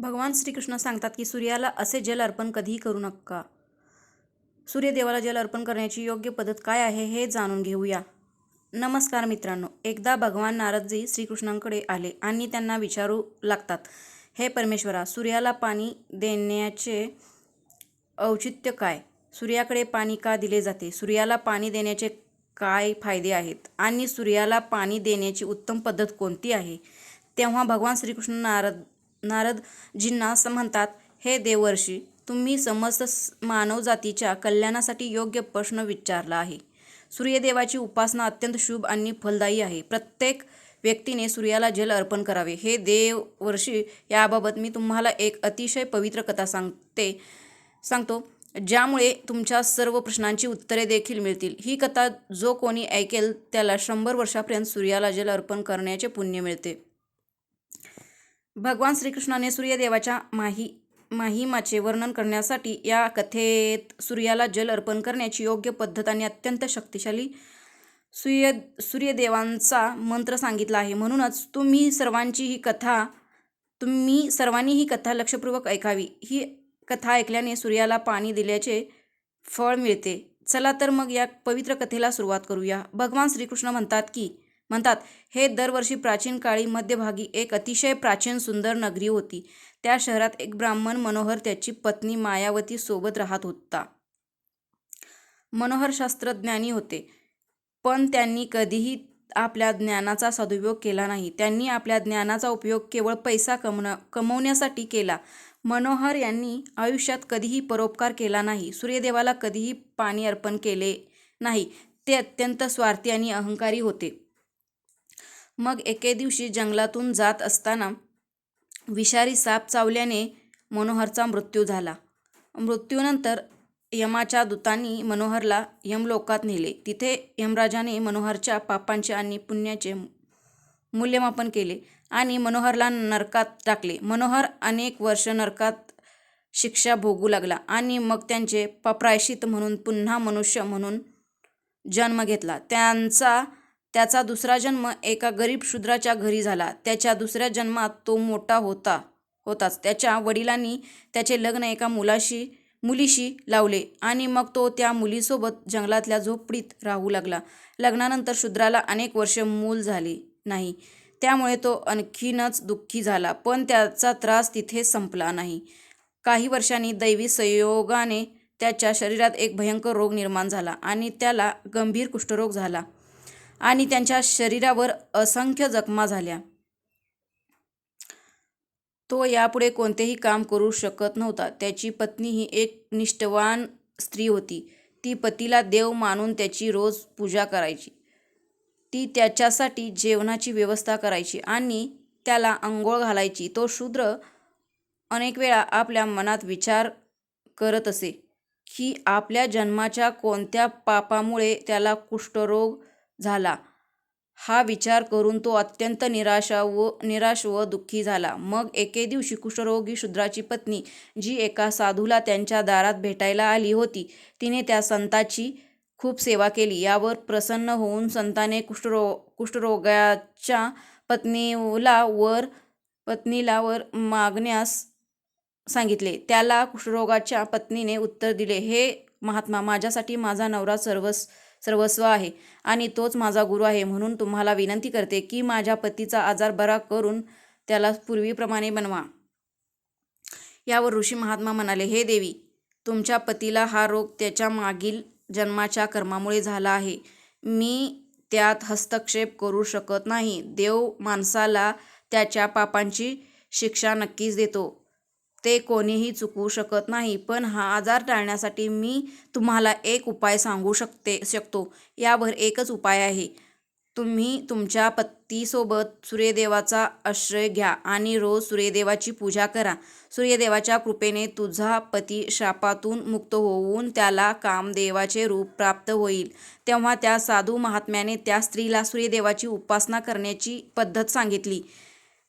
भगवान श्रीकृष्ण सांगतात की सूर्याला असे जल अर्पण कधीही करू नका. सूर्यदेवाला जल अर्पण करण्याची योग्य पद्धत काय आहे हे जाणून घेऊया. नमस्कार मित्रांनो एकदा भगवान नारदजी श्रीकृष्णांकडे आले आणि त्यांना विचारू लागतात हे परमेश्वरा सूर्याला पाणी देण्याचे औचित्य काय? सूर्याकडे पाणी का दिले जाते? सूर्याला पाणी देण्याचे काय फायदे आहेत? आणि सूर्याला पाणी देण्याची उत्तम पद्धत कोणती आहे? तेव्हा भगवान श्रीकृष्ण नारद नारदजींना असं म्हणतात हे देवर्षी तुम्ही समस्त मानव मानवजातीच्या कल्याणासाठी योग्य प्रश्न विचारला आहे. सूर्यदेवाची उपासना अत्यंत शुभ आणि फलदायी आहे. प्रत्येक व्यक्तीने सूर्याला जल अर्पण करावे. हे देववर्षी याबाबत मी तुम्हाला एक अतिशय पवित्र कथा सांगते सांगतो ज्यामुळे तुमच्या सर्व प्रश्नांची उत्तरे देखील मिळतील. ही कथा जो कोणी ऐकेल त्याला शंभर वर्षापर्यंत सूर्याला जल अर्पण करण्याचे पुण्य मिळते. भगवान श्रीकृष्णाने सूर्यदेवाच्या माही माहिमाचे वर्णन करण्यासाठी या कथेत सूर्याला जल अर्पण करण्याची योग्य पद्धत आणि अत्यंत शक्तिशाली सूर्य सूर्यदेवांचा मंत्र सांगितला आहे. म्हणूनच तुम्ही सर्वांची ही कथा तुम्ही सर्वांनी ही कथा लक्षपूर्वक ऐकावी. ही कथा ऐकल्याने सूर्याला पाणी दिल्याचे फळ मिळते. चला तर मग या पवित्र कथेला सुरुवात करूया. भगवान श्रीकृष्ण म्हणतात की म्हणतात हे दरवर्षी प्राचीन काळी मध्यभागी एक अतिशय प्राचीन सुंदर नगरी होती. त्या शहरात एक ब्राह्मण मनोहर त्याची पत्नी मायावती सोबत राहत होता. मनोहर शास्त्रज्ञानी होते. पण त्यांनी कधीही आपल्या ज्ञानाचा सदुपयोग केला नाही. त्यांनी आपल्या ज्ञानाचा उपयोग केवळ पैसा कमवण्या कमवण्यासाठी केला. मनोहर यांनी आयुष्यात कधीही परोपकार केला नाही. सूर्यदेवाला कधीही पाणी अर्पण केले नाही. ते अत्यंत स्वार्थी आणि अहंकारी होते. मग एके दिवशी जंगलातून जात असताना विषारी साप चावल्याने मनोहरचा मृत्यू झाला. मृत्यूनंतर यमाच्या दूतांनी मनोहरला यमलोकात नेले. तिथे यमराजाने मनोहरच्या पापांचे आणि पुण्याचे मूल्यमापन केले आणि मनोहरला नरकात टाकले. मनोहर अनेक वर्ष नरकात शिक्षा भोगू लागला आणि मग त्यांचे प- म्हणून पुन्हा मनुष्य म्हणून जन्म घेतला. त्यांचा त्याचा दुसरा जन्म एका गरीब शूद्राच्या घरी झाला. त्याच्या दुसऱ्या जन्मात तो मोठा होता होताच. त्याच्या वडिलांनी त्याचे लग्न एका मुलाशी मुलीशी लावले आणि मग तो त्या मुलीसोबत जंगलातल्या झोपडीत राहू लागला. लग्नानंतर शूद्राला अनेक वर्ष मूल झाले नाही. त्यामुळे तो आणखीनच दुःखी झाला पण त्याचा त्रास तिथे संपला नाही. काही वर्षांनी दैवी संयोगाने त्याच्या शरीरात एक भयंकर रोग निर्माण झाला आणि त्याला गंभीर कुष्ठरोग झाला. आणि त्यांच्या शरीरावर असंख्य जखमा झाल्या. तो यापुढे कोणतेही काम करू शकत नव्हता. त्याची पत्नी ही एक निष्ठवान स्त्री होती. ती पतीला देव मानून त्याची रोज पूजा करायची. ती त्याच्यासाठी जेवणाची व्यवस्था करायची आणि त्याला अंघोळ घालायची. तो शूद्र अनेक वेळा आपल्या मनात विचार करत असे की आपल्या जन्माच्या कोणत्या पापामुळे त्याला कुष्ठरोग झाला. हा विचार करून तो अत्यंत निराशा व निराश व दुःखी झाला. मग एके दिवशी कुष्ठरोगी शूद्राची पत्नी जी एका साधूला त्यांच्या दारात भेटायला आली होती तिने त्या संताची खूप सेवा केली. यावर प्रसन्न होऊन संताने कुष्ठरो कुष्ठरोगाच्या पत्नीला वर पत्नीला वर मागण्यास सांगितले. त्याला कुष्ठरोगाच्या पत्नीने उत्तर दिले हे महात्मा माझ्यासाठी माझा नवरा सर्वस सर्वस्व आहे. आणि तोच माझा गुरु आहे म्हणून तुम्हाला विनंती करते की माझ्या पतीचा आजार बरा करून त्याला पूर्वीप्रमाणे बनवा. यावर ऋषी महात्मा म्हणाले हे देवी तुमच्या पतीला हा रोग त्याच्या मागील जन्माच्या कर्मामुळे झाला आहे. मी त्यात हस्तक्षेप करू शकत नाही. देव माणसाला त्याच्या पापांची शिक्षा नक्कीच देतो. ते कोणीही चुकवू शकत नाही. पण हा आजार टाळण्यासाठी मी तुम्हाला एक उपाय सांगू शकते शकतो. यावर एकच उपाय आहे. तुम्ही तुमच्या पत्तीसोबत सूर्यदेवाचा आश्रय घ्या आणि रोज सूर्यदेवाची पूजा करा. सूर्यदेवाच्या कृपेने तुझा पती शापातून मुक्त होऊन त्याला कामदेवाचे रूप प्राप्त होईल. तेव्हा त्या साधू महात्म्याने त्या स्त्रीला सूर्यदेवाची उपासना करण्याची पद्धत सांगितली.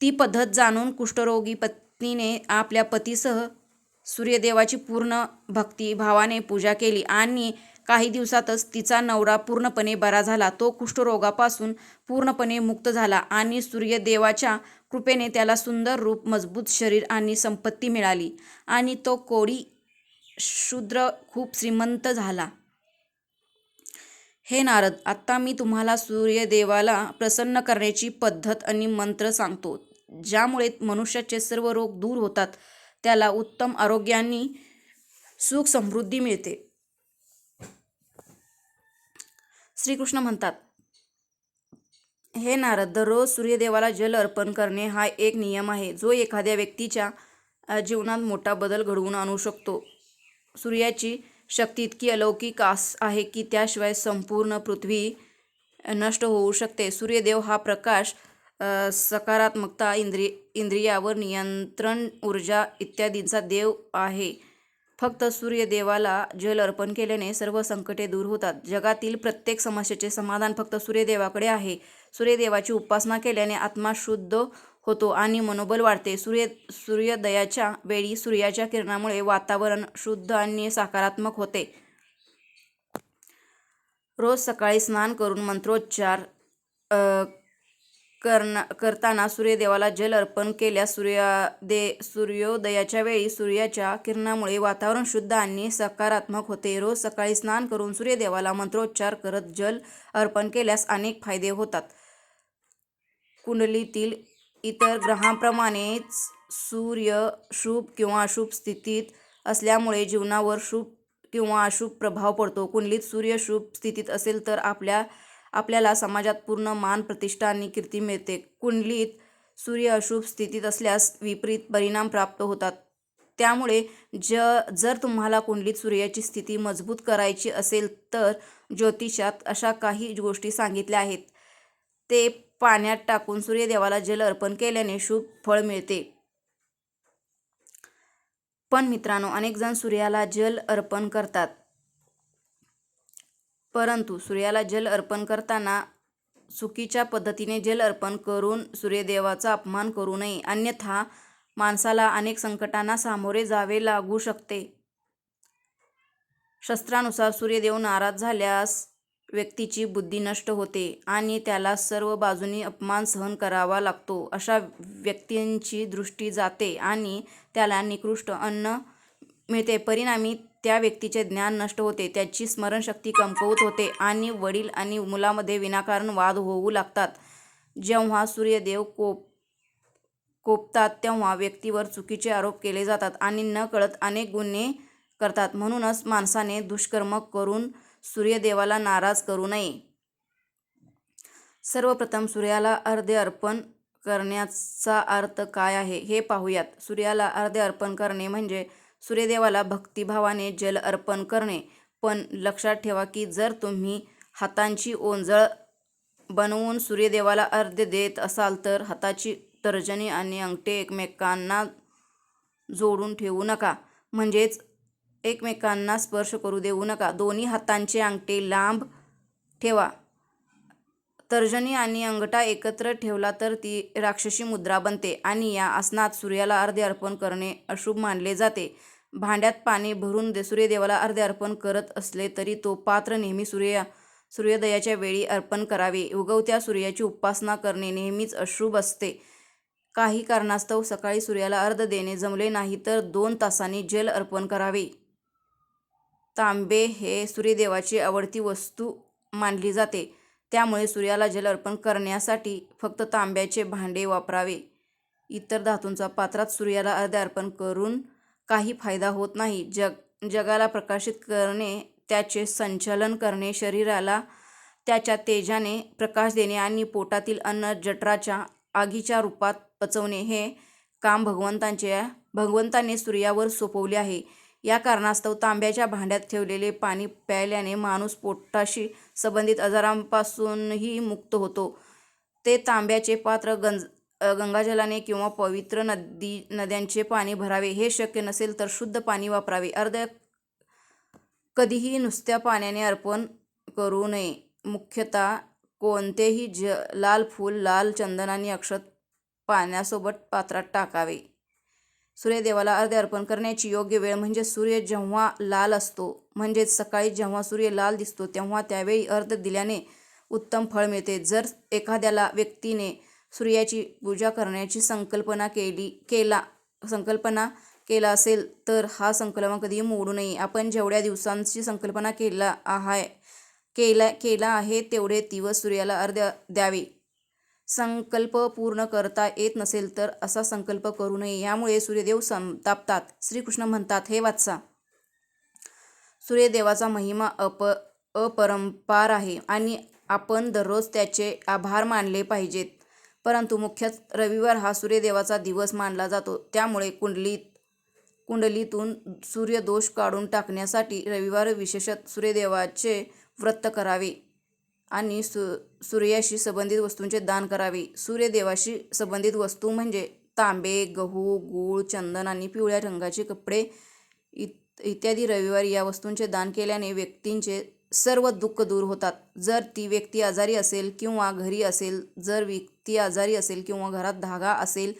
ती पद्धत जाणून कुष्ठरोगी पत्नीने आपल्या पतीसह सूर्यदेवाची पूर्ण भक्ती भावाने पूजा केली आणि काही दिवसातच तिचा नवरा पूर्णपणे बरा झाला. तो कुष्ठरोगापासून पूर्णपणे मुक्त झाला आणि सूर्यदेवाच्या कृपेने त्याला सुंदर रूप मजबूत शरीर आणि संपत्ती मिळाली आणि तो कोळी शूद्र खूप श्रीमंत झाला. हे नारद आत्ता मी तुम्हाला सूर्यदेवाला प्रसन्न करण्याची पद्धत आणि मंत्र सांगतो. ज्यामुळे मनुष्याचे सर्व रोग दूर होतात त्याला उत्तम आरोग्याने सुख समृद्धी मिळते. श्रीकृष्ण म्हणतात हे नारद दररोज सूर्यदेवाला जल अर्पण करणे हा एक नियम आहे. जो एखाद्या व्यक्तीच्या जीवनात मोठा बदल घडवून आणू शकतो. सूर्याची शक्ती इतकी अलौकिक आस आहे की त्याशिवाय संपूर्ण पृथ्वी नष्ट होऊ शकते. सूर्यदेव हा प्रकाश सकारात्मकता इंद्रिय इंद्रियावर नियंत्रण ऊर्जा इत्यादींचा देव आहे. फक्त सूर्यदेवाला जल अर्पण केल्याने सर्व संकटे दूर होतात. जगातील प्रत्येक समस्येचे समाधान फक्त सूर्यदेवाकडे आहे. सूर्यदेवाची उपासना केल्याने आत्मा शुद्ध होतो आणि मनोबल वाढते. सूर्य सूर्योदयाच्या वेळी सूर्याच्या किरणामुळे वातावरण शुद्ध आणि सकारात्मक होते. रोज सकाळी स्नान करून मंत्रोच्चार अ, करना करताना सूर्यदेवाला जल अर्पण केल्यास सूर्यादे सूर्योदयाच्या वेळी सूर्याच्या किरणामुळे वातावरण शुद्ध आणि सकारात्मक होते. रोज सकाळी स्नान करून सूर्यदेवाला मंत्रोच्चार करत जल अर्पण केल्यास अनेक फायदे होतात. कुंडलीतील इतर ग्रहांप्रमाणेच सूर्य शुभ किंवा अशुभ स्थितीत असल्यामुळे जीवनावर शुभ किंवा अशुभ प्रभाव पडतो. कुंडलीत सूर्य शुभ स्थितीत असेल तर आपल्या आपल्याला समाजात पूर्ण मान प्रतिष्ठा आणि कीर्ती मिळते. कुंडलीत सूर्य अशुभ स्थितीत असल्यास विपरीत परिणाम प्राप्त होतात. त्यामुळे ज जर तुम्हाला कुंडलीत सूर्याची स्थिती मजबूत करायची असेल तर ज्योतिषात अशा काही गोष्टी सांगितल्या आहेत. ते पाण्यात टाकून सूर्यदेवाला जल अर्पण केल्याने शुभ फळ मिळते. पण मित्रांनो अनेक जण सूर्याला जल अर्पण करतात. परंतु सूर्याला जल अर्पण करताना चुकीच्या पद्धतीने जल अर्पण करून सूर्यदेवाचा अपमान करू नये. अन्यथा माणसाला अनेक संकटांना सामोरे जावे लागू शकते. शस्त्रानुसार सूर्यदेव नाराज झाल्यास व्यक्तीची बुद्धी नष्ट होते आणि त्याला सर्व बाजूनी अपमान सहन करावा लागतो. अशा व्यक्तींची दृष्टी जाते आणि त्याला निकृष्ट अन्न मिळते. परिणामी त्या व्यक्तीचे ज्ञान नष्ट होते. त्याची स्मरणशक्ती कमकुवत होते आणि वडील आणि मुलामध्ये विनाकारण वाद होऊ लागतात. जेव्हा सूर्यदेव कोप कोपतात तेव्हा व्यक्तीवर चुकीचे आरोप केले जातात आणि न कळत अनेक गुन्हे करतात. म्हणूनच माणसाने दुष्कर्म करून सूर्यदेवाला नाराज करू नये. सर्वप्रथम सूर्याला अर्धे अर्पण करण्याचा अर्थ काय आहे हे पाहूयात. सूर्याला अर्धे अर्पण करणे म्हणजे सूर्यदेवाला भक्तिभावाने जल अर्पण करणे. पण लक्षात ठेवा की जर तुम्ही हातांची ओंजळ बनवून सूर्यदेवाला अर्ध्य देत असाल तर हाताची तर्जनी आणि अंगठे एकमेकांना जोडून ठेवू नका. म्हणजेच एकमेकांना स्पर्श करू देऊ नका. दोन्ही हातांचे अंगठे लांब ठेवा. तर्जनी आणि अंगठा एकत्र ठेवला तर ती राक्षसी मुद्रा बनते आणि या आसनात सूर्याला अर्धे अर्पण करणे अशुभ मानले जाते. भांड्यात पाणी भरून दे सूर्यदेवाला अर्धे अर्पण करत असले तरी तो पात्र नेहमी सूर्य सूर्योदयाच्या वेळी अर्पण करावे. उगवत्या सूर्याची उपासना करणे नेहमीच अशुभ असते. काही कारणास्तव सकाळी सूर्याला अर्ध देणे जमले नाही तर दोन तासांनी जल अर्पण करावे. तांबे हे सूर्यदेवाची आवडती वस्तू मानली जाते. त्यामुळे सूर्याला जल अर्पण करण्यासाठी फक्त तांब्याचे भांडे वापरावे. इतर धातूंचा पात्रात सूर्याला अर्धे अर्पण करून काही फायदा होत नाही. जग जगाला प्रकाशित करणे त्याचे संचालन करणे शरीराला त्याच्या तेजाने प्रकाश देणे आणि पोटातील अन्न जठराच्या आगीच्या रूपात पचवणे हे काम भगवंतांचे भगवंताने सूर्यावर सोपवले आहे. या कारणास्तव तांब्याच्या भांड्यात ठेवलेले पाणी प्यायल्याने माणूस पोटाशी संबंधित आजारांपासूनही मुक्त होतो. ते तांब्याचे पात्र गंज गंगाजलाने किंवा पवित्र नदी नद्यांचे पाणी भरावे हे शक्य नसेल तर शुद्ध पाणी वापरावे. अर्ध कधीही नुसत्या पाण्याने अर्पण करू नये. मुख्यतः कोणतेही ज लाल फूल लाल चंदन आणि अक्षत पाण्यासोबत पात्रात टाकावे. सूर्यदेवाला अर्ध अर्पण करण्याची योग्य वेळ म्हणजे सूर्य जेव्हा लाल असतो म्हणजेच सकाळी जेव्हा सूर्य लाल दिसतो तेव्हा त्यावेळी अर्ध दिल्याने उत्तम फळ मिळते. जर एखाद्याला व्यक्तीने सूर्याची पूजा करण्याची संकल्पना केली केला संकल्पना केला असेल तर हा संकल्प कधीही मोडू नये. आपण जेवढ्या दिवसांची संकल्पना केला आहे केला केला आहे तेवढे दिवस सूर्याला अर्ध द्यावे. संकल्प पूर्ण करता येत नसेल तर असा संकल्प करू नये. यामुळे सूर्यदेव संतापतात. श्रीकृष्ण म्हणतात हे वाचा. सूर्यदेवाचा महिमा अप अपरंपार आहे आणि आपण दररोज त्याचे आभार मानले पाहिजेत. परंतु मुख्यतः रविवार हा सूर्यदेवाचा दिवस मानला जातो. त्यामुळे कुंडलीत कुंडलीतून सूर्यदोष काढून टाकण्यासाठी रविवार विशेषत सूर्यदेवाचे व्रत करावे आणि सु सूर्याशी संबंधित वस्तूंचे दान करावे. सूर्यदेवाशी संबंधित वस्तू म्हणजे तांबे गहू गूळ चंदन आणि पिवळ्या रंगाचे कपडे इत इत्यादी रविवारी या वस्तूंचे दान केल्याने व्यक्तींचे सर्व दुःख दूर होतात. जर ती व्यक्ती आजारी असेल किंवा घरी असेल जर व्यक्ती आजारी असेल किंवा घरात धागा असेल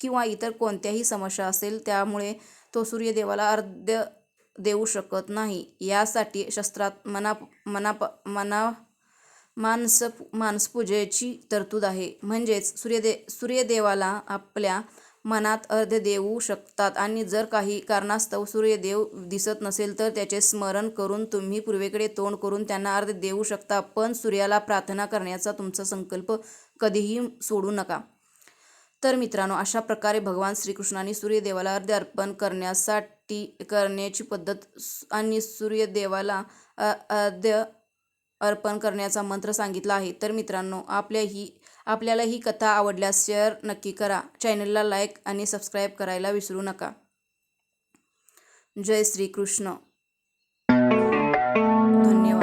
किंवा इतर कोणत्याही समस्या असेल त्यामुळे तो सूर्यदेवाला अर्ध्य देऊ शकत नाही. यासाठी शस्त्रात मना मनाप मना मानस मानसपूजेची तरतूद आहे. म्हणजेच सूर्यदे सूर्यदेवाला आपल्या मनात अर्ध देऊ शकतात. आणि जर काही कारणास्तव सूर्यदेव दिसत नसेल तर त्याचे स्मरण करून तुम्ही पूर्वेकडे तोंड करून त्यांना अर्ध देऊ शकता. पण सूर्याला प्रार्थना करण्याचा तुमचा संकल्प कधीही सोडू नका. तर मित्रांनो अशा प्रकारे भगवान श्रीकृष्णाने सूर्यदेवाला अर्ध अर्पण करण्यासाठी करण्याची पद्धत आणि सूर्यदेवाला अर्ध्य अर्पण करण्याचा मंत्र सांगितला आहे. तर मित्रांनो आपल्या ही आपल्याला ही कथा आवडल्यास शेअर नक्की करा. चॅनलला लाईक आणि सबस्क्राईब करायला विसरू नका. जय श्रीकृष्ण. धन्यवाद.